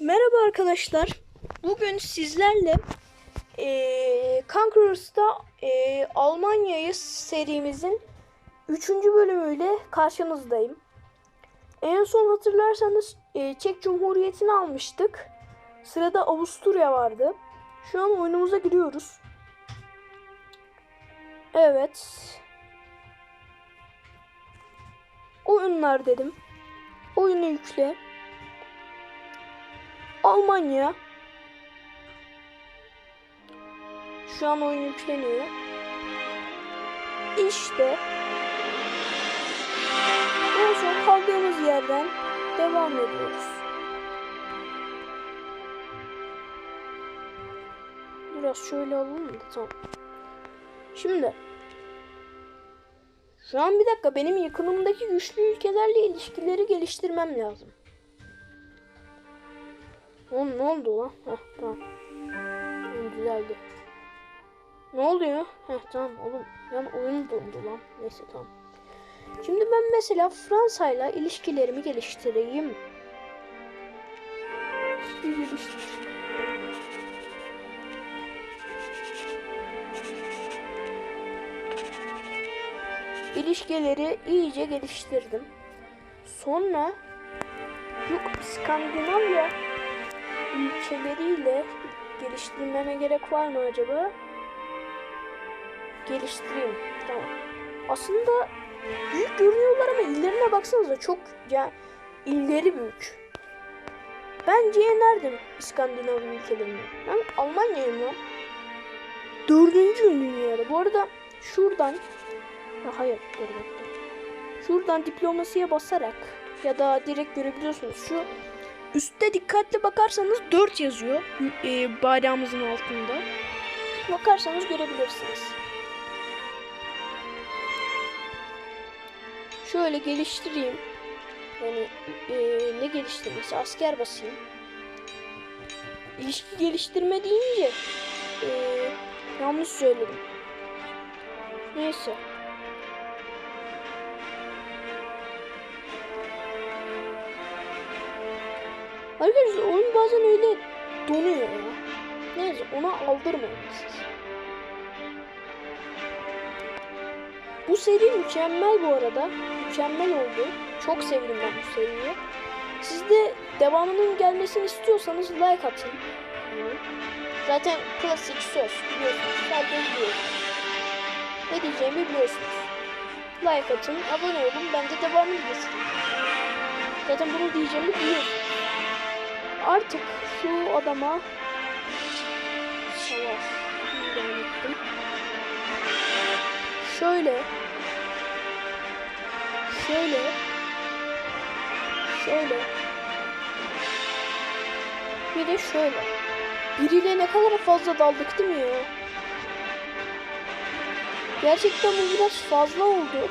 Merhaba arkadaşlar. Bugün sizlerle eee Conquerors'ta eee, Almanya'yı serimizin 3. bölümüyle karşınızdayım. En son hatırlarsanız eee, Çek Cumhuriyeti'ni almıştık. Sırada Avusturya vardı. Şu an oyunumuza giriyoruz. Evet. Oyunlar dedim. Oyunu yükle. Almanya. Şu an oyun yükleniyor. İşte. En son kaldığımız yerden devam ediyoruz. Biraz şöyle alalım da tamam. Şimdi. Şu an bir dakika benim yakınımdaki güçlü ülkelerle ilişkileri geliştirmem lazım. Oğlum ne oldu lan? Heh tamam. Düzeldi. Ne oluyor? Heh tamam oğlum. Yani oyun dondu lan. Neyse tamam. Şimdi ben mesela Fransa'yla ilişkilerimi geliştireyim. İlişkileri iyice geliştirdim. Sonra yok İskandinavya ülkeleriyle geliştirmeme gerek var mı acaba? Geliştireyim. Tamam. Aslında büyük görünüyorlar ama illerine baksanıza çok ya illeri büyük. Bence yenerdim İskandinav ülkelerini. Ben Almanya'yım lan. Dördüncü dünyada. Bu arada şuradan ha, hayır dur bekle. Şuradan diplomasiye basarak ya da direkt görebiliyorsunuz. Şu Üstte dikkatli bakarsanız 4 yazıyor e, bayrağımızın altında. Bakarsanız görebilirsiniz. Şöyle geliştireyim. Yani e, ne geliştirmesi? Asker basayım. İlişki geliştirme deyince e, yanlış söyledim. Neyse. Arkadaşlar oyun bazen öyle donuyor ya. Neyse ona aldırmayın siz. Bu seri mükemmel bu arada. Mükemmel oldu. Çok sevdim ben bu seriyi. Siz de devamının gelmesini istiyorsanız like atın. Zaten klasik söz biliyorsunuz. Herkes biliyor. Ne diyeceğimi biliyorsunuz. Like atın, abone olun. Ben de devamını getireyim. Zaten bunu diyeceğimi biliyorsunuz artık şu adama. Şöyle şöyle şöyle bir de şöyle biriyle ne kadar fazla daldık değil mi ya? Gerçekten bu biraz fazla oldu.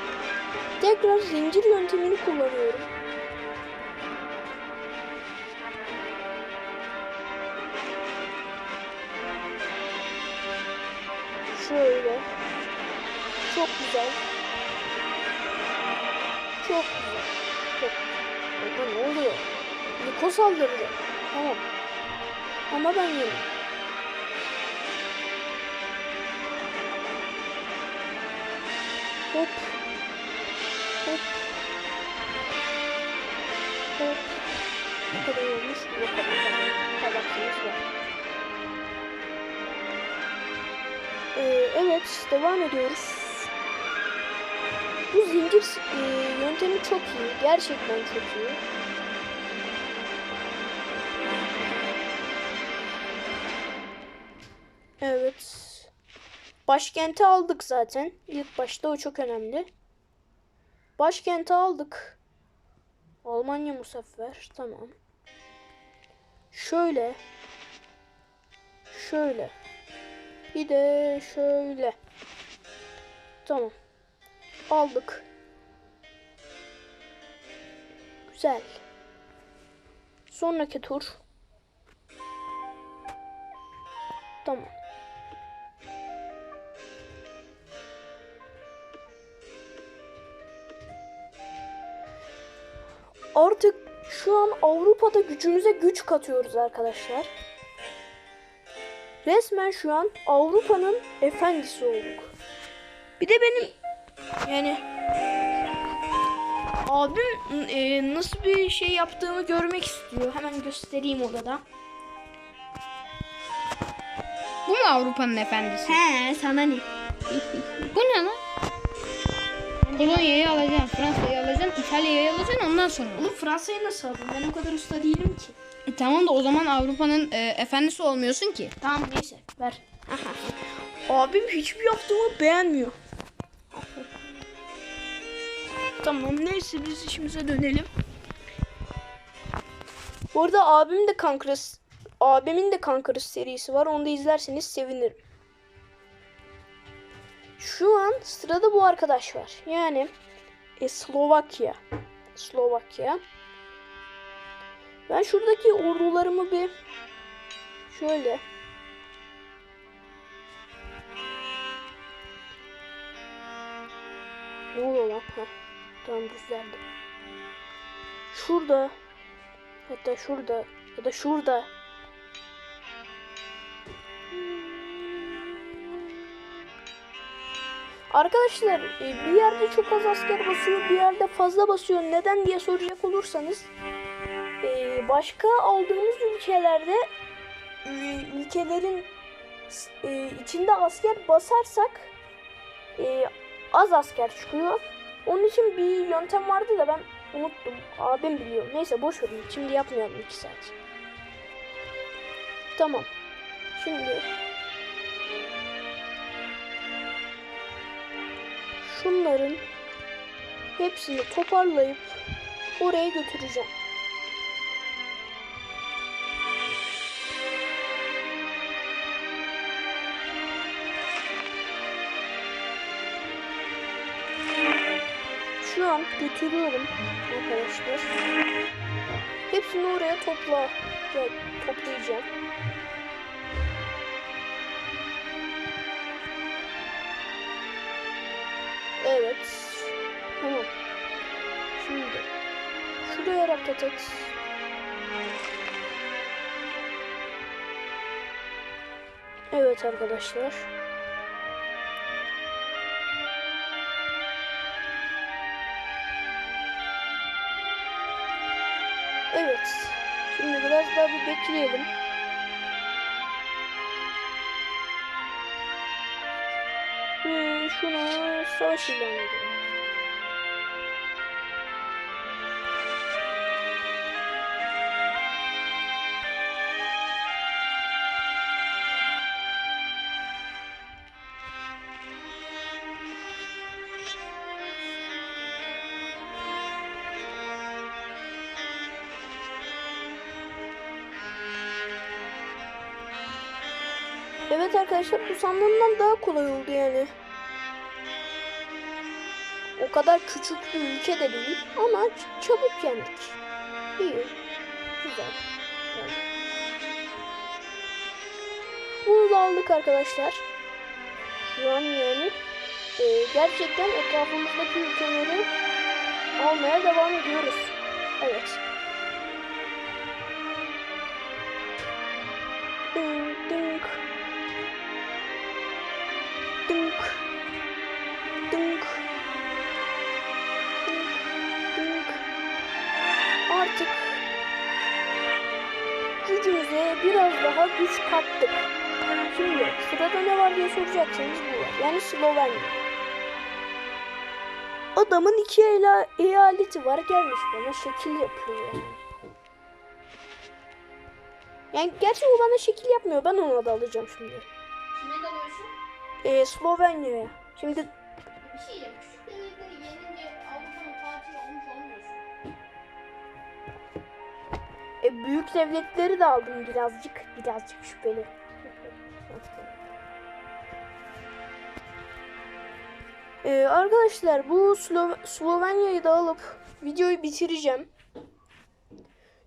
Tekrar zincir yöntemini kullanıyorum. Çok güzel. Çok güzel. Çok Ama ne oluyor? Niko saldırdı. Tamam. Ama ben yedim. Hop. Hop. Hop. Ne kadar olmuş? Ne kadar? Tabaklarımız var. Ee, evet, devam ediyoruz. Bu zincir e, yöntemi çok iyi. Gerçekten çok iyi. Evet. Başkenti aldık zaten. İlk başta o çok önemli. Başkenti aldık. Almanya musaffer. Tamam. Şöyle. Şöyle. Bir de şöyle. Tamam. Aldık. Güzel. Sonraki tur. Tamam. Artık Şu an Avrupa'da gücümüze güç katıyoruz arkadaşlar. Resmen şu an Avrupa'nın efendisi olduk. Bir de benim yani abim e, nasıl bir şey yaptığımı görmek istiyor. Hemen göstereyim odada. Bu mu Avrupa'nın efendisi? He sana ne? Bu ne lan? Polonya'yı alacaksın, Fransa'yı alacaksın, İtalya'yı alacaksın ondan sonra. Oğlum Fransa'yı nasıl aldım? Ben o kadar usta değilim ki. E, tamam da o zaman Avrupa'nın e, efendisi olmuyorsun ki. Tamam neyse ver. Abim hiçbir yaptığımı beğenmiyor. Tamam neyse biz işimize dönelim. Bu arada abim de Kankırız abimin de Kankırız serisi var. Onu da izlerseniz sevinirim. Şu an sırada bu arkadaş var. Yani e, Slovakya. Slovakya. Ben şuradaki ordularımı bir şöyle Ne oluyor lan? Tamam düzeldi. Şurada. Hatta şurada. Ya da şurada. Arkadaşlar e, bir yerde çok az asker basıyor, bir yerde fazla basıyor. Neden diye soracak olursanız e, başka aldığımız ülkelerde e, ülkelerin içinde asker basarsak az asker çıkıyor. Onun için bir yöntem vardı da ben unuttum. Abim biliyor. Neyse boş verin. Şimdi yapmayalım 2 saat. Tamam. Şimdi şunların hepsini toparlayıp oraya götüreceğim. Şu an götürüyorum arkadaşlar. Hepsini oraya topla. Ya, toplayacağım. Evet. Tamam. Şimdi şuraya hareket et. Evet arkadaşlar. Evet. Şimdi biraz daha bir bekleyelim. Ve şunu savaş ilan edelim. Evet arkadaşlar bu sandığımdan daha kolay oldu yani. O kadar küçük bir ülke de değil ama çabuk yendik. İyi. Güzel. Yani. Aldık arkadaşlar. Şu an yani e, gerçekten etrafımızdaki ülkeleri almaya devam ediyoruz. Evet. Biraz daha güç kattık. Şimdi sırada ne var diye soracaksınız bu var. Yani Slovenya. Adamın iki ela eyaleti var gelmiş bana şekil yapıyor yani. Yani gerçi o bana şekil yapmıyor. Ben ona da alacağım şimdi. Kime dalıyorsun? Ee, Slovenya'ya. Şimdi Bir şey diyeceğim. Küçük devletleri yenince e, büyük devletleri de aldım birazcık. Birazcık şüpheli. Ee, arkadaşlar bu Slo- Slovenya'yı da alıp videoyu bitireceğim.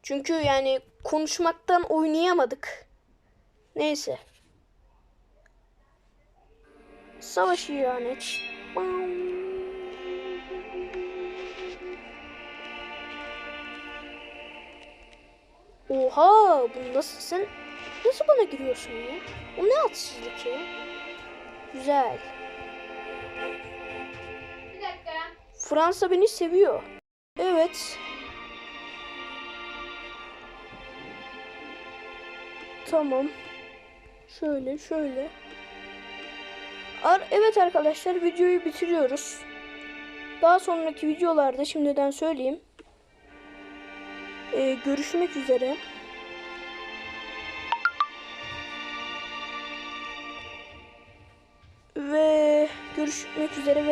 Çünkü yani konuşmaktan oynayamadık. Neyse. Savaş ilan et. Oha bu nasıl sen nasıl bana giriyorsun ya? O ne hadsizlik ya? Güzel. Bir dakika. Fransa beni seviyor. Evet. Tamam. Şöyle şöyle. Ar evet arkadaşlar videoyu bitiriyoruz. Daha sonraki videolarda şimdiden söyleyeyim. Ee, görüşmek üzere. Ve görüşmek üzere ve